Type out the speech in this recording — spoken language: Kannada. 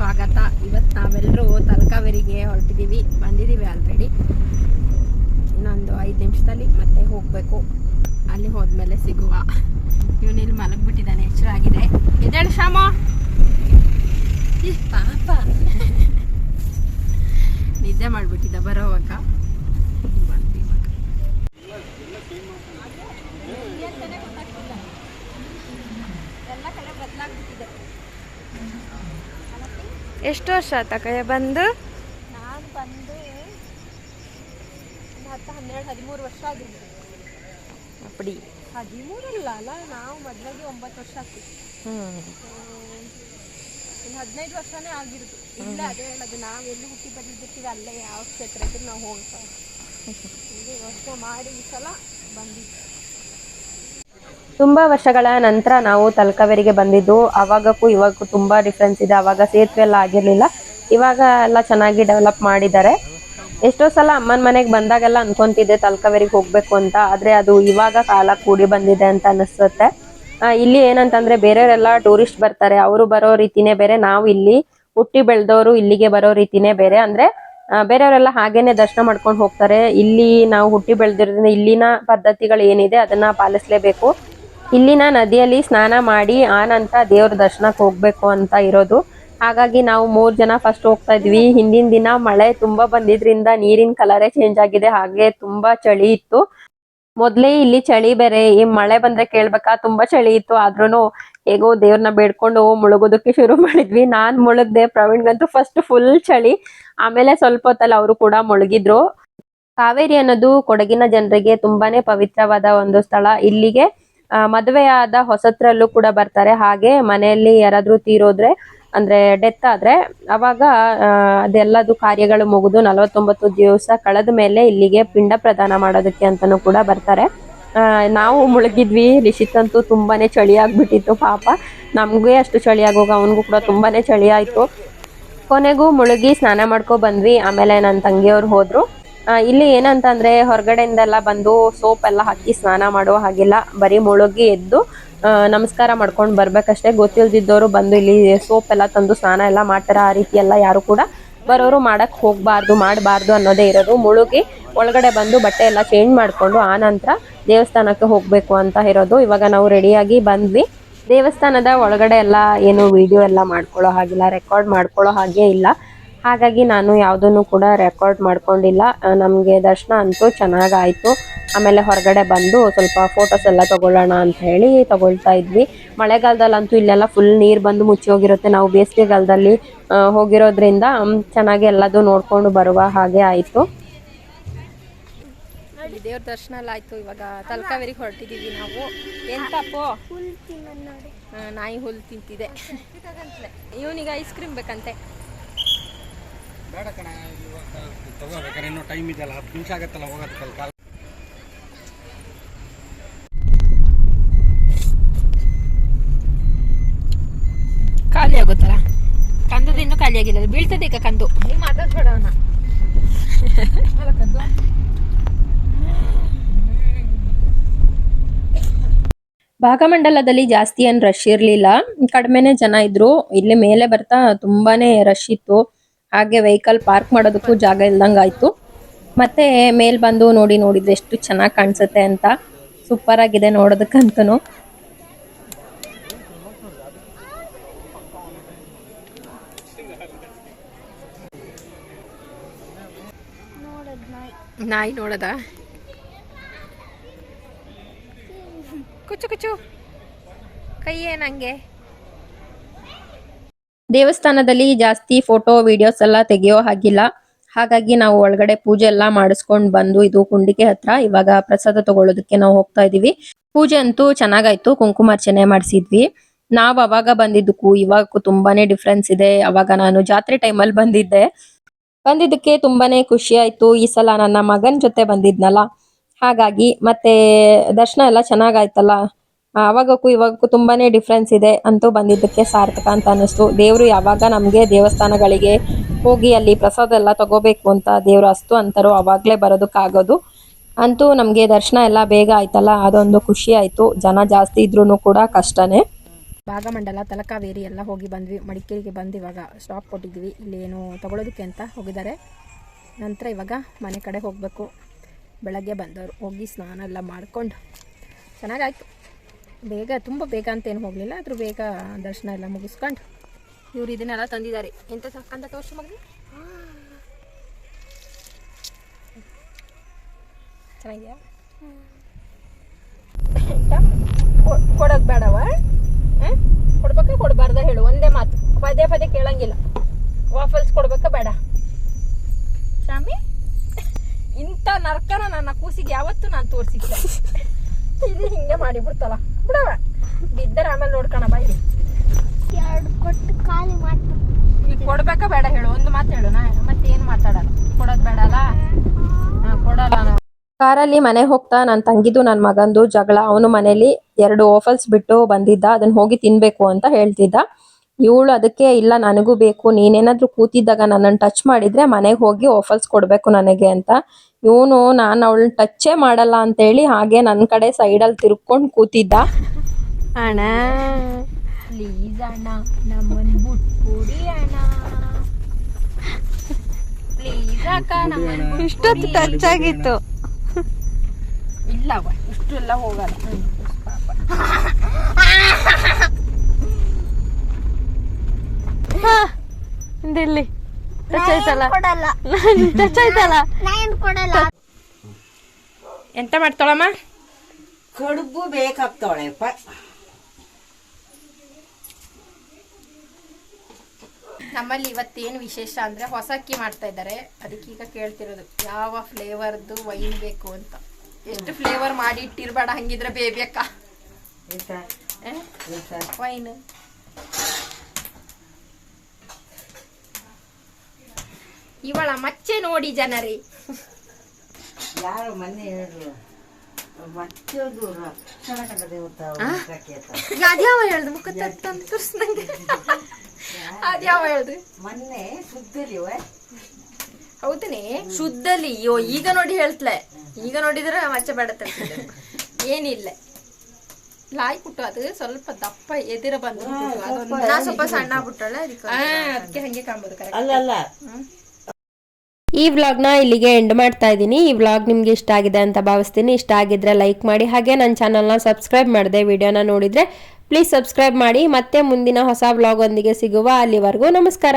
ಸ್ವಾಗತ. ಇವತ್ತು ನಾವೆಲ್ಲರೂ ತಲಕಾವೇರಿಗೆ ಹೊರಟಿದ್ದೀವಿ. ಬಂದಿದ್ದೀವಿ ಆಲ್ರೆಡಿ ಇನ್ನೊಂದು ಐದು ನಿಮಿಷದಲ್ಲಿ ಮತ್ತೆ ಹೋಗಬೇಕು. ಅಲ್ಲಿ ಹೋದ್ಮೇಲೆ ಸಿಗುವ. ಇವನಿಲ್ಲಿ ಮಲಗಿಬಿಟ್ಟಿದ್ದಾನೆ. ಎಚ್ಚರಾಗಿದೆ ಎದ್ದೇಳು ಶಾಮ ಪಾಪ. ನಿದ್ದೆ ಮಾಡಿಬಿಟ್ಟಿದ್ದ ಬರೋವಾಗ ಎಲ್ಲ ಕಡೆ ಬದಲಾಗ್ಬಿಟ್ಟಿದೆ. ಎಷ್ಟು ವರ್ಷ ಆತ ಕಯ್ಯ ಬಂದು? ನಾನು ಬಂದು ಹತ್ತು ಹನ್ನೆರಡು ಹದಿಮೂರು ವರ್ಷ ಆಗಿದೆ. ಅಪ್ಪಡಿ. ಹದಿಮೂರಲ್ಲ ಅಲ್ಲ ನಾವು ಮದುವೆಗೆ ಒಂಬತ್ತು ವರ್ಷ ಆಗ್ತೀವಿ ಇನ್ನು ಹದಿನೈದು ವರ್ಷನೇ ಆಗಿರೋದು. ಇಲ್ಲ ಅದೇ ಹೇಳೋದು ನಾವು ಎಲ್ಲಿ ಹುಟ್ಟಿ ಬಂದಿರ್ತೀವಿ ಅಲ್ಲೇ ಯಾವ ಕ್ಷೇತ್ರಕ್ಕೆ ನಾವು ಹೋಗ್ತಾ ಹೀಗೆ ಯೋಚನೆ ಮಾಡಿ ಈ ಸಲ ಬಂದಿದ್ದು ತುಂಬಾ ವರ್ಷಗಳ ನಂತರ ನಾವು ತಲಕಾವೇರಿಗೆ ಬಂದಿದ್ದು ಅವಾಗಕ್ಕೂ ಇವಾಗಕ್ಕೂ ತುಂಬಾ ಡಿಫ್ರೆನ್ಸ್ ಇದೆ. ಅವಾಗ ಸೇತುವೆ ಎಲ್ಲ ಆಗಿರ್ಲಿಲ್ಲ. ಇವಾಗ ಎಲ್ಲ ಚೆನ್ನಾಗಿ ಡೆವಲಪ್ ಮಾಡಿದ್ದಾರೆ. ಎಷ್ಟೋ ಸಲ ಅಮ್ಮನ ಮನೆಗೆ ಬಂದಾಗೆಲ್ಲ ಅನ್ಕೊಂತಿದ್ದೆ ತಲಕಾವೇರಿಗೆ ಹೋಗ್ಬೇಕು ಅಂತ. ಆದ್ರೆ ಅದು ಇವಾಗ ಕಾಲ ಕೂಡಿ ಬಂದಿದೆ ಅಂತ ಅನಿಸುತ್ತೆ ಇಲ್ಲಿ ಏನಂತಂದ್ರೆ ಬೇರೆಯವರೆಲ್ಲ ಟೂರಿಸ್ಟ್ ಬರ್ತಾರೆ. ಅವರು ಬರೋ ರೀತಿನೇ ಬೇರೆ. ನಾವು ಇಲ್ಲಿ ಹುಟ್ಟಿ ಬೆಳೆದವರು ಇಲ್ಲಿಗೆ ಬರೋ ರೀತಿನೇ ಬೇರೆ. ಅಂದ್ರೆ ಬೇರೆಯವರೆಲ್ಲ ಹಾಗೇನೆ ದರ್ಶನ ಮಾಡ್ಕೊಂಡು ಹೋಗ್ತಾರೆ. ಇಲ್ಲಿ ನಾವು ಹುಟ್ಟಿ ಬೆಳೆದಿರೋದ್ರಿಂದ ಇಲ್ಲಿನ ಪದ್ಧತಿಗಳು ಏನಿದೆ ಅದನ್ನ ಪಾಲಿಸ್ಲೇಬೇಕು. ಇಲ್ಲಿನ ನದಿಯಲ್ಲಿ ಸ್ನಾನ ಮಾಡಿ ಆ ನಂತರ ದೇವ್ರ ದರ್ಶನಕ್ಕೆ ಹೋಗ್ಬೇಕು ಅಂತ ಇರೋದು. ಹಾಗಾಗಿ ನಾವು ಮೂರ್ ಜನ ಫಸ್ಟ್ ಹೋಗ್ತಾ ಇದ್ವಿ. ಹಿಂದಿನ ದಿನ ಮಳೆ ತುಂಬಾ ಬಂದಿದ್ರಿಂದ ನೀರಿನ ಕಲರೇ ಚೇಂಜ್ ಆಗಿದೆ. ಹಾಗೆ ತುಂಬಾ ಚಳಿ ಇತ್ತು. ಮೊದ್ಲೇ ಇಲ್ಲಿ ಚಳಿ ಬೇರೆ. ಈ ಮಳೆ ಬಂದ್ರೆ ಕೇಳ್ಬೇಕಾ? ತುಂಬಾ ಚಳಿ ಇತ್ತು. ಆದ್ರೂ ಹೇಗೋ ದೇವ್ರನ್ನ ಬೇಡ್ಕೊಂಡು ಮುಳುಗೋದಕ್ಕೆ ಶುರು ಮಾಡಿದ್ವಿ. ನಾನ್ ಮುಳುಗ್ದೆ, ಪ್ರವೀಣ್ಗಂತೂ ಫಸ್ಟ್ ಫುಲ್ ಚಳಿ. ಆಮೇಲೆ ಸ್ವಲ್ಪ ಹೊತ್ತಲ್ಲಿ ಅವರು ಕೂಡ ಮುಳುಗಿದ್ರು. ಕಾವೇರಿ ಅನ್ನೋದು ಕೊಡಗಿನ ಜನರಿಗೆ ತುಂಬಾನೇ ಪವಿತ್ರವಾದ ಒಂದು ಸ್ಥಳ. ಇಲ್ಲಿಗೆ ಮದುವೆಯಾದ ಹೊಸತ್ರಲ್ಲೂ ಕೂಡ ಬರ್ತಾರೆ. ಹಾಗೆ ಮನೆಯಲ್ಲಿ ಯಾರಾದ್ರೂ ತೀರೋದ್ರೆ, ಅಂದ್ರೆ ಡೆತ್ ಆದ್ರೆ, ಅವಾಗ ಅದೆಲ್ಲದು ಕಾರ್ಯಗಳು ಮುಗಿದು ನಲವತ್ತೊಂಬತ್ತು ದಿವಸ ಕಳೆದ ಮೇಲೆ ಇಲ್ಲಿಗೆ ಪಿಂಡ ಪ್ರದಾನ ಮಾಡೋದಕ್ಕೆ ಅಂತಾನೂ ಕೂಡ ಬರ್ತಾರೆ. ನಾವು ಮುಳುಗಿದ್ವಿ. ರಿಷಿತ್ ಅಂತೂ ತುಂಬಾನೇ ಚಳಿ ಆಗ್ಬಿಟ್ಟಿತ್ತು, ಪಾಪ. ನಮ್ಗೆ ಅಷ್ಟು ಚಳಿ ಆಗೋಗ, ಅವನಿಗೂ ಕೂಡ ತುಂಬಾನೇ ಚಳಿ ಆಯ್ತು. ಕೊನೆಗೂ ಮುಳುಗಿ ಸ್ನಾನ ಮಾಡ್ಕೊ ಬಂದ್ವಿ. ಆಮೇಲೆ ನನ್ನ ತಂಗಿಯವ್ರು ಹೋದ್ರು. ಇಲ್ಲಿ ಏನಂತಂದ್ರೆ ಹೊರಗಡೆಯಿಂದೆಲ್ಲ ಬಂದು ಸೋಪ್ ಎಲ್ಲ ಹಾಕಿ ಸ್ನಾನ ಮಾಡುವ ಹಾಗಿಲ್ಲ. ಬರೀ ಮುಳುಗಿ ಎದ್ದು ನಮಸ್ಕಾರ ಮಾಡ್ಕೊಂಡು ಬರ್ಬೇಕಷ್ಟೇ. ಗೊತ್ತಿಲ್ದಿದ್ದವರು ಬಂದು ಇಲ್ಲಿ ಸೋಪ್ ಎಲ್ಲ ತಂದು ಸ್ನಾನ ಎಲ್ಲ ಮಾಡ್ತಾರೆ. ಆ ರೀತಿ ಎಲ್ಲ ಯಾರು ಕೂಡ ಬರೋರು ಮಾಡಕ್ ಹೋಗ್ಬಾರ್ದು, ಮಾಡಬಾರ್ದು ಅನ್ನೋದೇ ಇರೋದು. ಮುಳುಗಿ ಒಳಗಡೆ ಬಂದು ಬಟ್ಟೆ ಎಲ್ಲ ಚೇಂಜ್ ಮಾಡ್ಕೊಂಡು ಆ ನಂತರ ದೇವಸ್ಥಾನಕ್ಕೆ ಹೋಗ್ಬೇಕು ಅಂತ ಇರೋದು. ಇವಾಗ ನಾವು ರೆಡಿಯಾಗಿ ಬಂದ್ವಿ. ದೇವಸ್ಥಾನದ ಒಳಗಡೆ ಎಲ್ಲ ಏನು ವಿಡಿಯೋ ಎಲ್ಲ ಮಾಡ್ಕೊಳ್ಳೋ ಹಾಗಿಲ್ಲ ರೆಕಾರ್ಡ್ ಮಾಡ್ಕೊಳ್ಳೋ ಹಾಗೆ ಇಲ್ಲ. ಹಾಗಾಗಿ ನಾನು ಯಾವುದನ್ನು ಕೂಡ ರೆಕಾರ್ಡ್ ಮಾಡ್ಕೊಂಡಿಲ್ಲ. ನಮಗೆ ದರ್ಶನ ಅಂತೂ ಚೆನ್ನಾಗಾಯಿತು. ಆಮೇಲೆ ಹೊರಗಡೆ ಬಂದು ಸ್ವಲ್ಪ ಫೋಟೋಸ್ ಎಲ್ಲ ತಗೊಳ್ಳೋಣ ಅಂತ ಹೇಳಿ ತಗೊಳ್ತಾ ಇದ್ವಿ. ಮಳೆಗಾಲದಲ್ಲಂತೂ ಇಲ್ಲೆಲ್ಲ ಫುಲ್ ನೀರು ಬಂದು ಮುಚ್ಚಿ ಹೋಗಿರುತ್ತೆ. ನಾವು ಬೇಸಿಗೆಗಾಲದಲ್ಲಿ ಹೋಗಿರೋದ್ರಿಂದ ಚೆನ್ನಾಗಿ ಎಲ್ಲದು ನೋಡ್ಕೊಂಡು ಬರುವ ಹಾಗೆ ಆಯಿತು. ನೋಡಿ ದೇವ್ರ ದರ್ಶನ ಎಲ್ಲ ಆಯ್ತು. ಇವಾಗ ತಲಕಾವೇರಿಗೆ ಹೊರಟಿದೀವಿ ನಾವು. ಎಂತಪ್ಪೋ ನಾಯಿ ಹುಲ್ ತಿಂತಿದೆ. ಇವನಿಗೆ ಐಸ್ ಕ್ರೀಮ್ ಬೇಕಂತೆ. ಬೇಡ ಕಣ ಇವಾಗ ತಗೋಬೇಕಾರೆ ಇನ್ನೂ ಟೈಮ್ ಇದೆಯಲ್ಲ ಹತ್ತು ನಿಮಿಷ ಆಗತ್ತಲ್ಲ ಹೋಗೋದಕ್ಕಲ್ಲ ಕಾಲ ಖಾಲಿ ಆಗುತ್ತಲ್ಲ? ಕಂದದ ಇನ್ನೂ ಖಾಲಿ ಆಗಿಲ್ಲ ಬೀಳ್ತದೆ ಈಗ ಕಂದು. ಮಾತಾಡ್ಬೇಡವನ ಭಾಗಮಂಡಲದಲ್ಲಿ ಜಾಸ್ತಿ ಏನು ರಶ್ ಇರಲಿಲ್ಲ. ಕಡಿಮೆನೇ ಜನ ಇದ್ರು. ಇಲ್ಲಿ ಮೇಲೆ ಬರ್ತಾ ತುಂಬಾನೇ ರಶ್ ಇತ್ತು. ಹಾಗೆ ವೆಹಿಕಲ್ ಪಾರ್ಕ್ ಮಾಡೋದಕ್ಕೂ ಜಾಗ ಇಲ್ದಂಗೆ ಆಯಿತು. ಮತ್ತೆ ಮೇಲ್ ಬಂದು ನೋಡಿ ನೋಡಿದ್ರೆ ಎಷ್ಟು ಚೆನ್ನಾಗಿ ಕಾಣಿಸುತ್ತೆ ಅಂತ ಸೂಪರ್ ಆಗಿದೆ ನೋಡೋದಕ್ಕಂತೂ ನಾಯಿ ನೋಡದ? ಕುಚು ಕುಚು ಕೈ ಏನಂಗೆ ದೇವಸ್ಥಾನದಲ್ಲಿ ಜಾಸ್ತಿ ಫೋಟೋ ವಿಡಿಯೋಸ್ ಎಲ್ಲ ತೆಗೆಯೋ ಹಾಗಿಲ್ಲ. ಹಾಗಾಗಿ ನಾವು ಒಳಗಡೆ ಪೂಜೆ ಎಲ್ಲ ಮಾಡಿಸ್ಕೊಂಡ್ ಬಂದು ಇದು ಕುಂಡಿಕೆ ಹತ್ರ ಇವಾಗ ಪ್ರಸಾದ ತಗೊಳ್ಳೋದಕ್ಕೆ ನಾವು ಹೋಗ್ತಾ ಇದೀವಿ. ಪೂಜೆ ಅಂತೂ ಚೆನ್ನಾಗಾಯ್ತು ಕುಂಕುಮಾರ್ಚನೆ ಮಾಡಿಸಿದ್ವಿ. ನಾವ್ ಅವಾಗ ಬಂದಿದ್ದಕ್ಕೂ ಇವಾಗಕ್ಕೂ ತುಂಬಾನೇ ಡಿಫ್ರೆನ್ಸ್ ಇದೆ. ಅವಾಗ ನಾನು ಜಾತ್ರೆ ಟೈಮಲ್ಲಿ ಬಂದಿದ್ದೆ. ಬಂದಿದ್ದಕ್ಕೆ ತುಂಬಾನೇ ಖುಷಿ ಆಯ್ತು. ಈ ಸಲ ನನ್ನ ಮಗನ್ ಜೊತೆ ಬಂದಿದ್ನಲ್ಲ. ಹಾಗಾಗಿ ಮತ್ತೆ ದರ್ಶನ ಎಲ್ಲ ಚೆನ್ನಾಗಾಯ್ತಲ್ಲ? ಆ, ಅವಾಗಕ್ಕೂ ಇವಾಗಕ್ಕೂ ತುಂಬಾನೇ ಡಿಫ್ರೆನ್ಸ್ ಇದೆ ಅಂತೂ ಬಂದಿದ್ದಕ್ಕೆ ಸಾರ್ಥಕ ಅಂತ ಅನ್ನಿಸ್ತು. ದೇವರು ಯಾವಾಗ ನಮಗೆ ದೇವಸ್ಥಾನಗಳಿಗೆ ಹೋಗಿ ಅಲ್ಲಿ ಪ್ರಸಾದ ಎಲ್ಲ ತಗೋಬೇಕು ಅಂತ ದೇವರು ಅಸ್ತು ಅಂತಾರೋ ಆವಾಗಲೇ ಬರೋದಕ್ಕಾಗೋದು. ಅಂತೂ ನಮಗೆ ದರ್ಶನ ಎಲ್ಲ ಬೇಗ ಆಯ್ತಲ್ಲ ಅದೊಂದು ಖುಷಿ ಆಯಿತು. ಜನ ಜಾಸ್ತಿ ಇದ್ರೂ ಕೂಡ ಕಷ್ಟನೇ. ಭಾಗಮಂಡಲ ತಲಕಾವೇರಿ ಎಲ್ಲ ಹೋಗಿ ಬಂದ್ವಿ ಮಡಿಕೇರಿಗೆ ಬಂದು ಇವಾಗ ಸ್ಟಾಪ್ ಕೊಟ್ಟಿದ್ವಿ ಇಲ್ಲಿ ಏನು ತಗೊಳ್ಳೋದಕ್ಕೆ ಅಂತ ಹೋಗಿದ್ದಾರೆ. ನಂತರ ಇವಾಗ ಮನೆ ಕಡೆ ಹೋಗಬೇಕು. ಬೆಳಗ್ಗೆ ಬಂದವರು ಹೋಗಿ ಸ್ನಾನ ಎಲ್ಲ ಮಾಡಿಕೊಂಡು. ಚೆನ್ನಾಗಾಯ್ತು. ಬೇಗ, ತುಂಬ ಬೇಗ ಅಂತ ಏನು ಹೋಗಲಿಲ್ಲ, ಆದರೂ ಬೇಗ ದರ್ಶನ ಎಲ್ಲ ಮುಗಿಸ್ಕೊಂಡು ಇವ್ರು ಇದನ್ನೆಲ್ಲ ತಂದಿದ್ದಾರೆ. ಎಂತ ಸಾಕಂತ ತೋರಿಸ ಮಗನಿ. ಚೆನ್ನಾಗಿದೆಯಾ? ಕೊಡೋದು ಬೇಡವ? ಕೊಡ್ಬೇಕಾ ಕೊಡಬಾರ್ದ ಹೇಳು, ಒಂದೇ ಮಾತು. ಪದೇ ಪದೇ ಕೇಳಂಗಿಲ್ಲ. ವಾಫಲ್ಸ್ ಕೊಡ್ಬೇಕಾ ಬೇಡ. ಸ್ವಾಮಿ, ಇಂಥ ನರ್ಕನ ನನ್ನ ಕೂಸಿಗೆ ಯಾವತ್ತೂ ನಾನು ತೋರಿಸಿದ್ದೆ ಇದು ಹಿಂಗೆ ಮಾಡಿಬಿಡ್ತಲ್ಲ. ಬಿಡವ. ಬಿದ್ದರೆ ಆಮೇಲೆ ನೋಡ್ಕೋಣ ಬಾಯಿ ಎರಡು ಕೊಟ್ಟು ಖಾಲಿ ಮಾಡ್ತು ಈಗ ಕೊಡ್ಬೇಕಾ ಬೇಡ ಹೇಳು ಒಂದು ಮಾತು ಹೇಳು ನಾ ಮತ್ತೇನು ಮಾತಾಡಲ್ಲ. ಕೊಡೋದು ಬೇಡಲ್ಲ? ಹಾಂ ಕೊಡಲ್ಲ ಕಾರಲ್ಲಿ ಮನೆ ಹೋಗ್ತಾ ನನ್ನ ತಂಗಿದು ನನ್ನ ಮಗಂದು ಜಗಳ. ಅವನು ಮನೇಲಿ ಎರಡು ಓಫಲ್ಸ್ ಬಿಟ್ಟು ಬಂದಿದ್ದ ಅದನ್ನ ಹೋಗಿ ತಿನ್ಬೇಕು ಅಂತ ಹೇಳ್ತಿದ್ದ. ಇವಳು ಅದಕ್ಕೆ ಇಲ್ಲ ನನಗೂ ಬೇಕು. ನೀನೇನಾದ್ರೂ ಕೂತಿದ್ದಾಗ ನನ್ನನ್ನು ಟಚ್ ಮಾಡಿದ್ರೆ ಮನೆಗೆ ಹೋಗಿ ಓಫಲ್ಸ್ ಕೊಡಬೇಕು ನನಗೆ ಅಂತ ಇವನು ನಾನು ಅವಳನ್ನ ಟಚ್ಚೇ ಮಾಡಲ್ಲ ಅಂತೇಳಿ ಹಾಗೆ ನನ್ನ ಕಡೆ ಸೈಡಲ್ಲಿ ತಿರ್ಕೊಂಡು ಕೂತಿದ್ದ. ಅಣ್ಣ. ಪ್ಲೀಸ್ ಅಣ್ಣ ನಮ್ಮನ್ ಬಿಟ್ಕೊಡಿ ಅಣ್ಣ. ಪ್ಲೀಸ್ ಅಕ್ಕ ನಮ್ಮನ್ನ ಇಷ್ಟೊತ್ತು ಟಚ್ ಆಗಿತ್ತು. ಇಲ್ಲವ ಇಷ್ಟು ಎಲ್ಲ ಹೋಗಲ್ಲ. ಹಾ ಪಾಪ. ಇಲ್ಲಿ ಟಚ್ ಆಯ್ತಲ್ಲ ಕೊಡಲ್ಲ. ಟಚ್ ಆಯ್ತಲ್ಲ. ನಾನು ಕೊಡಲ್ಲ. ಎಂತ ಮಾಡ್ತಾಳಮ್ಮ? ಕಡುಬು ಬೇಕಾಗ್ತಾಳೆ ನಮ್ಮಲ್ಲಿ ಇವತ್ತೇನು ವಿಶೇಷ ಅಂದ್ರೆ ಹೊಸ ಅಕ್ಕಿ ಮಾಡ್ತಾ ಇದ್ದಾರೆ. ಅದಕ್ಕೆ ಈಗ ಕೇಳ್ತಿರೋದು ಯಾವ ಫ್ಲೇವರ್ದು ವೈನ್ ಬೇಕು ಅಂತ. ಎಷ್ಟು ಫ್ಲೇವರ್ ಮಾಡಿ ಇಟ್ಟಿರ್ಬೇಡ ಹಂಗಿದ್ರೆ ಬೇಬಿ ಅಕ್ಕ ಎಂತ ಎಂತ ವೈನ್. ಇವಳ ಮಚ್ಚೆ ನೋಡಿ ಜನರಿ. ಯಾರು ಮೊನ್ನೆ ಹೇಳಿದ್ರು ಮತ್ತೊಂದು ಕ್ಷಣಕಂಡ ದೇವತ ಅದ್ಯಾವ ಹೇಳ್ದು? ಮುಖ ತಂದು ತೋರಿಸ್ದಂಗೆ. ಅದ್ಯಾವ ಹೇಳ್ದು? ಮೊನ್ನೆ ಶುದ್ಧಲಿವ ಹೌದನೇ? ಶುದ್ಧಲಿ ಅಯ್ಯೋ ಈಗ ನೋಡಿ ಹೇಳ್ತಲೆ. ಈಗ ನೋಡಿದ್ರೆ ಮಚ್ಚೆ ಬೇಡತ್ತೆ ಏನಿಲ್ಲ. ಲಾಯ್ ಕುಟ್ಟು ಅದು ಸ್ವಲ್ಪ ದಪ್ಪ ಎದಿರ ಬಂದು ನಾ ಸ್ವಲ್ಪ ಸಣ್ಣ ಬಿಟ್ಟಳೆ ಅದಕ್ಕೆ ಹಂಗೆ ಕಾಣ್ಬೋದು ಕರೆಕ್ಟ್ ಅಲ್ಲ ಅಲ್ಲ. ಈ ವ್ಲಾಗ್ನ ಇಲ್ಲಿಗೆ ಎಂಡ್ ಮಾಡ್ತಾ ಇದ್ದೀನಿ. ಈ ವ್ಲಾಗ್ ನಿಮ್ಗೆ ಇಷ್ಟ ಆಗಿದೆ ಅಂತ ಭಾವಿಸ್ತೀನಿ. ಇಷ್ಟ ಆಗಿದ್ರೆ ಲೈಕ್ ಮಾಡಿ. ಹಾಗೆ ನನ್ನ ಚಾನಲ್ನ ಸಬ್ಸ್ಕ್ರೈಬ್ ಮಾಡಿದೆ ವಿಡಿಯೋನ ನೋಡಿದ್ರೆ ಪ್ಲೀಸ್ ಸಬ್ಸ್ಕ್ರೈಬ್ ಮಾಡಿ. ಮತ್ತೆ ಮುಂದಿನ ಹೊಸ ವ್ಲಾಗ್ ಒಂದಿಗೆ ಸಿಗುವ ಅಲ್ಲಿವರೆಗೂ ನಮಸ್ಕಾರ.